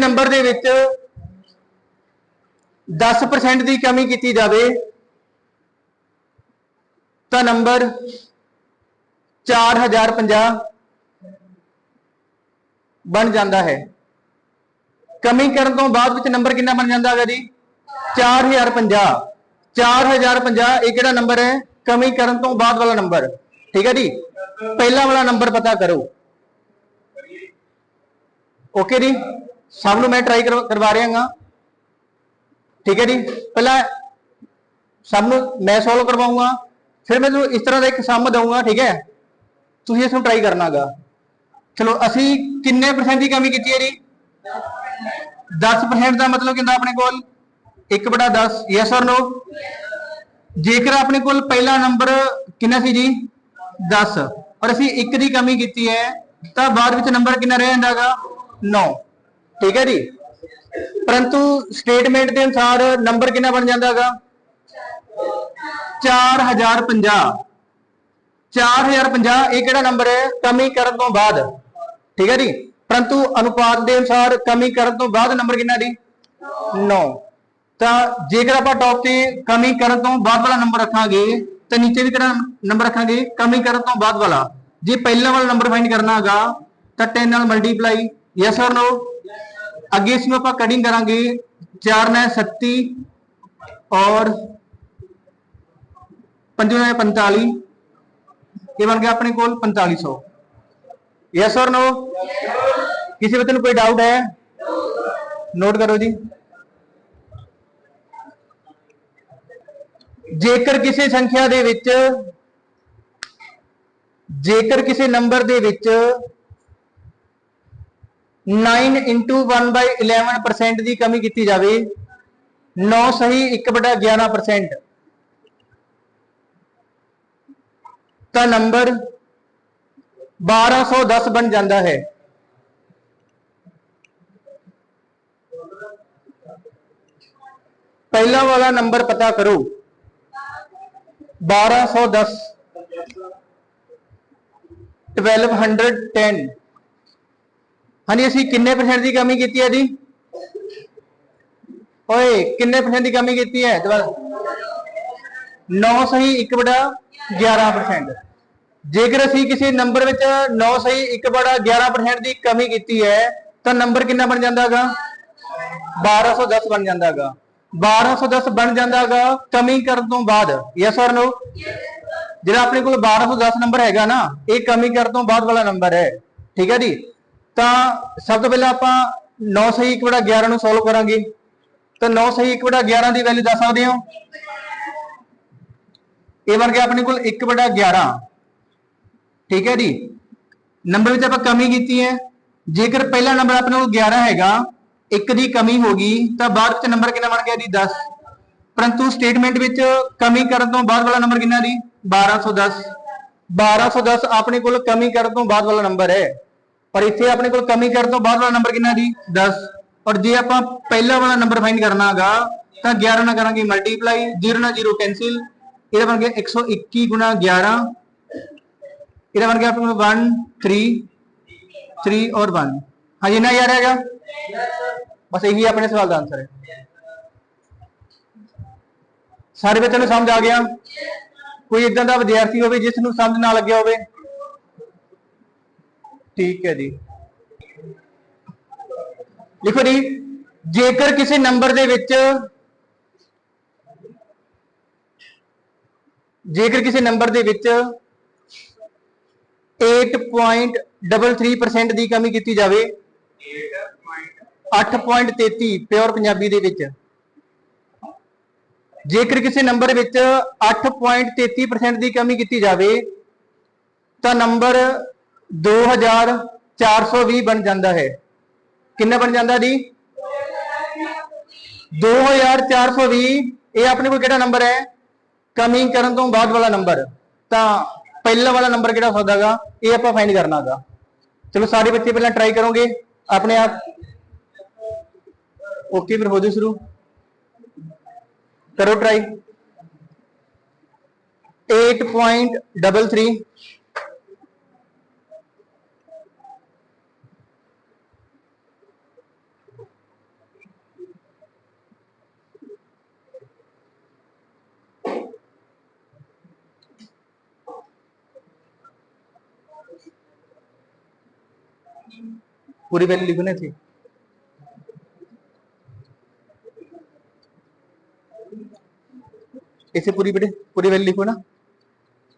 Number ਦੇ ਵਿੱਚ 10% ਦੀ ਕਮੀ ਕੀਤੀ ਜਾਵੇ, ਤਾਂ ਨੰਬਰ 4050 ਬਣ ਜਾਂਦਾ ਹੈ। ਕਮੀ ਕਰਨ ਤੋਂ ਬਾਅਦ ਵਿੱਚ ਨੰਬਰ ਕਿੰਨਾ ਬਣ ਜਾਂਦਾ ਹੈਗਾ ਜੀ? 4050 4050 ਇਹ ਕਿਹੜਾ ਨੰਬਰ ਹੈ? ਕਮੀ ਕਰਨ ਤੋਂ ਬਾਅਦ ਵਾਲਾ ਨੰਬਰ। ਠੀਕ ਹੈ ਜੀ? ਪਹਿਲਾ ਵਾਲਾ ਨੰਬਰ ਪਤਾ ਕਰੋ। ਓਕੇ ਜੀ? ਸਭ ਨੂੰ ਮੈਂ ਟਰਾਈ ਕਰਵਾ ਰਿਹਾ ਹਾਂ ਠੀਕ ਹੈ ਜੀ? ਪਹਿਲਾਂ ਸਭ ਨੂੰ ਮੈਂ ਸੋਲਵ ਕਰਵਾਉਂਗਾ। ਫਿਰ ਮੈਂ ਤੁਹਾਨੂੰ ਇਸ ਤਰ੍ਹਾਂ ਦਾ ਇੱਕ ਸਮ ਦਊਂਗਾ, ਠੀਕ ਹੈ? ਤੁਸੀਂ ਇਸ ਨੂੰ ਟਰਾਈ ਕਰਨਾਗਾ। ਚਲੋ, ਅਸੀਂ ਕਿੰਨੇ ਪਰਸੈਂਟ ਦੀ ਕਮੀ ਕੀਤੀ ਹੈ ਜੀ? 10% ਦਾ ਮਤਲਬ ਕਿੰਦਾ ਆਪਣੇ ਕੋਲ? 1/10 ਯੈਸ অর ਨੋ ਜੇਕਰ ਆਪਣੇ ਕੋਲ ਪਹਿਲਾ ਨੰਬਰ ਕਿੰਨਾ ਸੀ ਜੀ? 10 ਔਰ ਅਸੀਂ 1 ਦੀ ਕਮੀ ਕੀਤੀ ਹੈ, ਤਾਂ ਬਾਅਦ ਵਿੱਚ ਨੰਬਰ ਕਿੰਨਾ ਰਹਿ ਜਾਂਦਾਗਾ? 9 ਠੀਕ ਹੈ ਜੀ? ਪਰੰਤੂ ਸਟੇਟਮੈਂਟ ਦੇ ਅਨੁਸਾਰ ਨੰਬਰ ਕਿੰਨਾ ਬਣ ਜਾਂਦਾ ਜਾਂਦਾਗਾ 4050 4050 ਇਹ ਕਿਹੜਾ ਨੰਬਰ ਹੈ? ਕਮੀ ਕਰਨ ਤੋਂ ਬਾਅਦ। ਠੀਕ ਹੈ ਜੀ? ਪਰੰਤੂ ਅਨੁਪਾਤ ਦੇ ਅਨੁਸਾਰ ਕਮੀ ਕਰਨ ਤੋਂ ਬਾਅਦ ਨੰਬਰ ਕਿੰਨਾ ਜੀ? 9 ਤਾਂ ਜੇਕਰ ਆਪਾਂ ਟੌਪ ਤੇ ਕਮੀ ਕਰਨ ਤੋਂ ਬਾਅਦ ਵਾਲਾ ਨੰਬਰ ਰੱਖਾਂਗੇ, ਤਾਂ ਨੀਚੇ ਵੀ ਕਿਹੜਾ ਨੰਬਰ ਰੱਖਾਂਗੇ? ਕਮੀ ਕਰਨ ਤੋਂ ਬਾਅਦ ਵਾਲਾ। ਜੇ ਪਹਿਲਾਂ ਵਾਲਾ ਨੰਬਰ ਫਾਈਂਡ ਕਰਨਾ ਹੈਗਾ, ਤਾਂ 10 ਨਾਲ ਮਲਟੀਪਲਾਈ ਯੈਸ অর ਨੋ ਅੱਗੇ ਇਸ ਨੂੰ ਆਪਾਂ ਕਟਿੰਗ ਕਰਾਂਗੇ। 4 ਨਾਲ 37 ਔਰ 5 ਨਾਲ 45 ਇਹ ਬਣ ਗਿਆ ਆਪਣੇ ਕੋਲ 4500 ਯੈਸ অর ਨੋ ਕਿਸੇ ਬੱਚੇ ਨੂੰ ਕੋਈ ਡਾਊਟ ਹੈ? ਨੋਟ ਕਰੋ ਜੀ। ਜੇਕਰ ਕਿਸੇ ਸੰਖਿਆ ਦੇ ਵਿੱਚ, ਜੇਕਰ ਕਿਸੇ ਨੰਬਰ ਦੇ ਵਿੱਚ 9 1 by 11% ਦੀ ਕਮੀ ਕੀਤੀ ਜਾਵੇ। 9 ਸਹੀ 1/11% ਤਾਂ ਨੰਬਰ 1210 ਬਣ ਜਾਂਦਾ ਹੈ। ਪਹਿਲਾ ਵਾਲਾ ਨੰਬਰ ਪਤਾ ਕਰੋ। 1210 1210 ਹਾਂਜੀ, ਅਸੀਂ ਕਿੰਨੇ ਪਰਸੈਂਟ ਦੀ ਕਮੀ ਕੀਤੀ ਹੈ ਜੀ? ਓਏ, ਕਿੰਨੇ ਪਰਸੈਂਟ ਦੀ ਕਮੀ ਕੀਤੀ ਹੈ? ਦੁਬਾਰਾ। 9 ਸਹੀ 1 ਬੜਾ 11% ਜੇਕਰ ਅਸੀਂ ਕਿਸੇ ਨੰਬਰ ਵਿੱਚ 9 ਸਹੀ 1 ਬੜਾ 11% ਦੀ ਕਮੀ ਕੀਤੀ ਹੈ, ਤਾਂ ਨੰਬਰ ਕਿੰਨਾ ਬਣ ਜਾਂਦਾਗਾ 1210 ਬਣ ਜਾਂਦਾਗਾ 1210 ਬਣ ਜਾਂਦਾਗਾ ਕਮੀ ਕਰਨ ਤੋਂ ਬਾਅਦ। ਯੈਸ অর ਨੋ ਜਿਹੜਾ ਆਪਣੇ ਕੋਲ 1210 ਨੰਬਰ ਹੈਗਾ ਨਾ, ਇਹ ਕਮੀ ਕਰਨ ਤੋਂ ਬਾਅਦ ਵਾਲਾ ਨੰਬਰ ਹੈ। ਠੀਕ ਹੈ ਜੀ? ਤਾਂ ਸਭ ਤੋਂ ਪਹਿਲਾਂ ਆਪਾਂ 9 ਸਹੀ 1 ਬੜਾ 11 ਨੂੰ ਸੋਲਵ ਕਰਾਂਗੇ। ਤਾਂ 9 ਸਹੀ 1 ਬੜਾ 11 ਦੀ ਵੈਲਿਊ ਦੱਸ ਸਕਦੇ ਹੋ? ਇਹ ਬਣ ਗਿਆ ਆਪਣੇ ਕੋਲ 1 ਬੜਾ 11 ਠੀਕ ਹੈ ਜੀ? ਨੰਬਰ ਵਿੱਚ ਆਪਾਂ ਕਮੀ ਕੀਤੀ ਹੈ। ਜੇਕਰ ਪਹਿਲਾ ਨੰਬਰ ਆਪਣੇ ਕੋਲ 11 ਹੈਗਾ 1 ਦੀ ਕਮੀ ਹੋ ਗਈ, ਤਾਂ ਬਾਅਦ ਵਿੱਚ ਨੰਬਰ ਕਿੰਨਾ ਬਣ ਗਿਆ ਜੀ? 10 ਪਰੰਤੂ ਸਟੇਟਮੈਂਟ ਵਿੱਚ ਕਮੀ ਕਰਨ ਤੋਂ ਬਾਅਦ ਵਾਲਾ ਨੰਬਰ ਕਿੰਨਾ ਜੀ? 1210 1210 ਆਪਣੇ ਕੋਲ ਕਮੀ ਕਰਨ ਤੋਂ ਬਾਅਦ ਵਾਲਾ ਨੰਬਰ ਹੈ। ਪਰ ਇੱਥੇ ਆਪਣੇ ਕੋਲ ਕਮੀ ਕਰਨ ਤੋਂ ਬਾਅਦ ਵਾਲਾ ਨੰਬਰ ਕਿੰਨਾ ਜੀ? 10 ਔਰ ਜੇ ਆਪਾਂ ਪਹਿਲਾ ਵਾਲਾ ਨੰਬਰ ਫਾਈਂਡ ਕਰਨਾ ਹੈਗਾ ਤਾਂ 11 ਨਾਲ ਕਰਾਂਗੇ ਮਲਟੀਪਲਾਈ 0 ਨਾਲ 0 ਕੈਨਸਲ ਇਹਦਾ ਬਣ ਗਿਆ 121 ਗੁਣਾ 11 ਇਹਦਾ ਬਣ ਗਿਆ ਆਪਣੇ ਕੋਲ 1 3 3 ਔਰ 1 ਹਾਂਜੀ ਨਾ ਯਾਰ ਹੈਗਾ ਬਸ ਇਹੀ ਆਪਣੇ ਸਵਾਲ ਦਾ ਆਨਸਰ ਹੈ। ਸਾਰੇ ਬੱਚਿਆਂ ਨੂੰ ਸਮਝ ਆ ਗਿਆ? ਕੋਈ ਇਦਾਂ ਦਾ ਵਿਦਿਆਰਥੀ ਹੋਵੇ ਜਿਸ ਨੂੰ ਸਮਝ ਨਾ ਲੱਗਿਆ ਹੋਵੇ ਠੀਕ ਹੈ ਜੀ। ਲਿਖੋ ਜੀ, ਜੇਕਰ ਕਿਸੇ ਨੰਬਰ ਦੇ ਵਿੱਚ, ਜੇਕਰ ਕਿਸੇ ਨੰਬਰ ਦੇ ਵਿੱਚ 8.33% ਦੀ ਕਮੀ ਕੀਤੀ ਜਾਵੇ 8.33 ਪਿਓਰ ਪੰਜਾਬੀ ਦੇ ਵਿੱਚ, ਜੇਕਰ ਕਿਸੇ ਨੰਬਰ ਵਿੱਚ 8.33% ਦੀ ਕਮੀ ਕੀਤੀ ਜਾਵੇ, ਤਾਂ ਨੰਬਰ 2420 ਬਣ ਜਾਂਦਾ ਹੈ। ਕਿੰਨਾ ਬਣ ਜਾਂਦਾ ਜੀ? 2420 ਇਹ ਆਪਣੇ ਕੋਲ ਕਿਹੜਾ ਨੰਬਰ ਹੈ? ਕਮੀ ਕਰਨ ਤੋਂ ਬਾਅਦ ਵਾਲਾ ਨੰਬਰ। ਤਾਂ ਪਹਿਲਾ ਵਾਲਾ ਨੰਬਰ ਕਿਹੜਾ ਹੁੰਦਾਗਾ ਇਹ ਆਪਾਂ ਫਾਈਂਡ ਕਰਨਾਗਾ ਚਲੋ ਸਾਰੇ ਬੱਚੇ ਪਹਿਲਾਂ ਟਰਾਈ ਕਰੋਗੇ। ਆਪਣੇ ਆਪ ਓਕੇ ਫਿਰ ਹੋ ਜਾਓ ਸ਼ੁਰੂ। ਕਰੋ ਟਰਾਈ 8.33 8.33 ਪੂਰੀ ਵੈਲਿਊ ਲਿਖੋ ਨਾ ਇੱਥੇ ਇਸੇ ਪੂਰੀ ਬੇਟੇ ਪੂਰੀ ਵੈਲਿਊ ਲਿਖੋ ਨਾ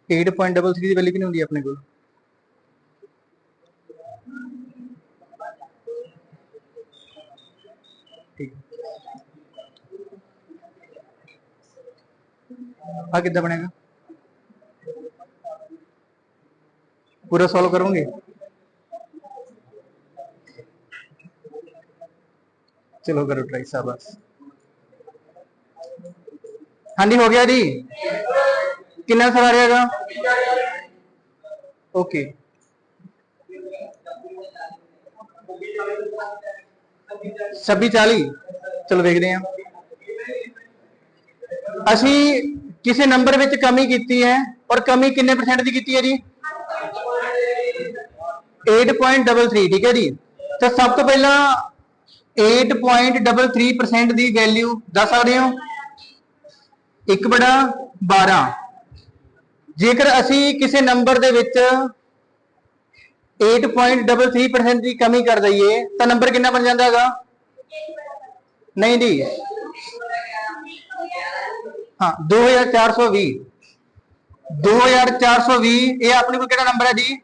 8.33 ਦੀ ਵੈਲਿਊ ਕਿੰਨੀ ਹੁੰਦੀ ਹੈ ਆਪਣੇ ਕੋਲ ਠੀਕ ਆ ਕਿੱਦਾਂ ਬਣੇਗਾ ਪੂਰਾ ਸੋਲਵ ਕਰੋਗੇ ਚਲੋ ਕਰੋ ਟਰਾਈ ਸਾਬਾਸ ਹਾਂਜੀ ਹੋ ਗਿਆ ਜੀ ਕਿੰਨਾ ਸਰ ਆ ਜਾਏਗਾ ਓਕੇ ਛੱਬੀ ਚਾਲੀ ਚਲੋ ਵੇਖਦੇ ਹਾਂ ਅਸੀਂ ਕਿਸੇ ਨੰਬਰ ਵਿੱਚ ਕਮੀ ਕੀਤੀ ਹੈ ਔਰ ਕਮੀ ਕਿੰਨੇ ਪਰਸੈਂਟ ਦੀ ਕੀਤੀ ਹੈ ਜੀ 8.33 ਠੀਕ ਹੈ ਜੀ ਤਾਂ ਸਭ ਤੋਂ ਪਹਿਲਾਂ 8.33% ਦੀ ਵੈਲਿਊ ਦੱਸ ਸਕਦੇ ਹੋ? 1 ਬੜਾ 12 ਜੇਕਰ ਅਸੀਂ ਕਿਸੇ ਨੰਬਰ ਦੇ ਵਿੱਚ 8.33% ਦੀ ਕਮੀ ਕਰ ਦਈਏ, ਤਾਂ ਨੰਬਰ ਕਿੰਨਾ ਬਣ ਜਾਂਦਾ ਹੈਗਾ? ਨਹੀਂ ਜੀ। ਹਾਂ 2420 2420 ਇਹ ਆਪਣੇ ਕੋਲ ਕਿਹੜਾ ਨੰਬਰ ਹੈ ਜੀ?